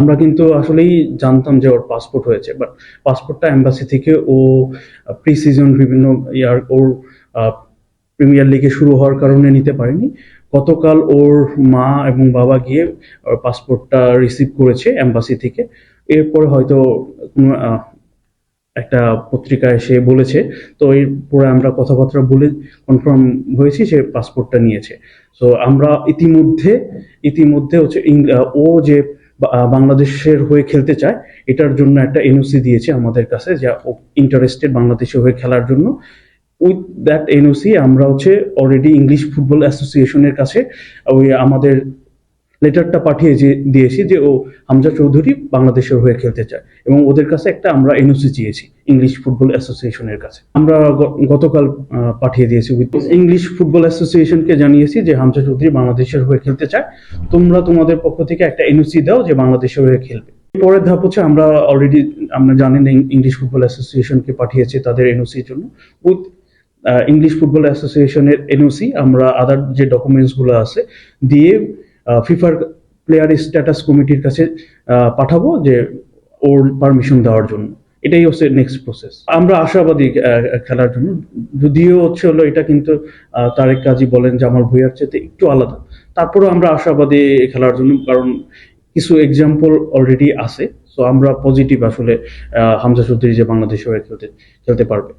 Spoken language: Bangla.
আমরা কিন্তু আসলেই জানতাম যে ওর পাসপোর্ট হয়েছে বাট পাসপোর্টটা এম্বাসি থেকে ও প্রি সিজন বিভিন্ন ইয়ার ওর প্রিমিয়ার লিগে শুরু হওয়ার কারণে নিতে পারেনি। গতকাল ওর মা এবং বাবা গিয়ে পাসপোর্টটা রিসিভ করেছে এম্বাসি থেকে। এরপর হয়তো কোনো একটা পত্রিকায় সে বলেছে, তো এরপরে আমরা কথাবার্তা বলে কনফার্ম হয়েছি সে পাসপোর্টটা নিয়েছে। সো আমরা ইতিমধ্যে ইতিমধ্যে হচ্ছে ও যে বাংলাদেশের হয়ে খেলতে চায়, এটার জন্য একটা এনওসি দিয়েছে আমাদের কাছে, যা ইন্টারেস্টেড বাংলাদেশের হয়ে খেলার জন্য। উইথ দ্যাট এনওসি আমরা হচ্ছে অলরেডি ইংলিশ ফুটবল অ্যাসোসিয়েশনের কাছে, ওই আমাদের লেটারটা পাঠিয়ে যে, দিয়েছি যে, ও হামজা চৌধুরী বাংলাদেশের হয়ে খেলতে চায়। এবং ওদের কাছে একটা আমরা এনওসি চেয়েছি ইংলিশ ফুটবল অ্যাসোসিয়েশনের কাছে। আমরা গতকাল পাঠিয়ে দিয়েছি উইথ ইংলিশ ফুটবল অ্যাসোসিয়েশনকে জানিয়েছি যে হামজা চৌধুরী বাংলাদেশের হয়ে খেলতে চায়। তোমরা তোমাদের পক্ষ থেকে একটা এনওসি দাও যে বাংলাদেশের হয়ে খেলবে। পরের ধাপ হচ্ছে আমরা অলরেডি আমরা জানেন ইংলিশ ফুটবল অ্যাসোসিয়েশনকে পাঠিয়েছি তাদের এনওসির জন্য। উইথ ইংলিশ ফুটবল অ্যাসোসিয়েশনের এনওসি আমরা আদার যে ডকুমেন্টসগুলো আছে, দিয়ে ফিফার প্লেয়ার স্ট্যাটাস কমিটির কাছে পাঠাবো যে ওর পারমিশন দেওয়ার জন্য। এটাই হচ্ছে নেক্সট প্রসেস আমরা আশাবাদী খেলার জন্য। যদিও হচ্ছে হলো এটা কিন্তু তারেক কাজী বলেন যে আমার ভূয়ার চেয়ে একটু আলাদা। তারপরেও আমরা আশাবাদী খেলার জন্য, কারণ কিছু এক্সাম্পল অলরেডি আছে। সো আমরা পজিটিভ আসলে হামজা চৌধুরী যে বাংলাদেশ হয়ে খেলতে খেলতে পারবে।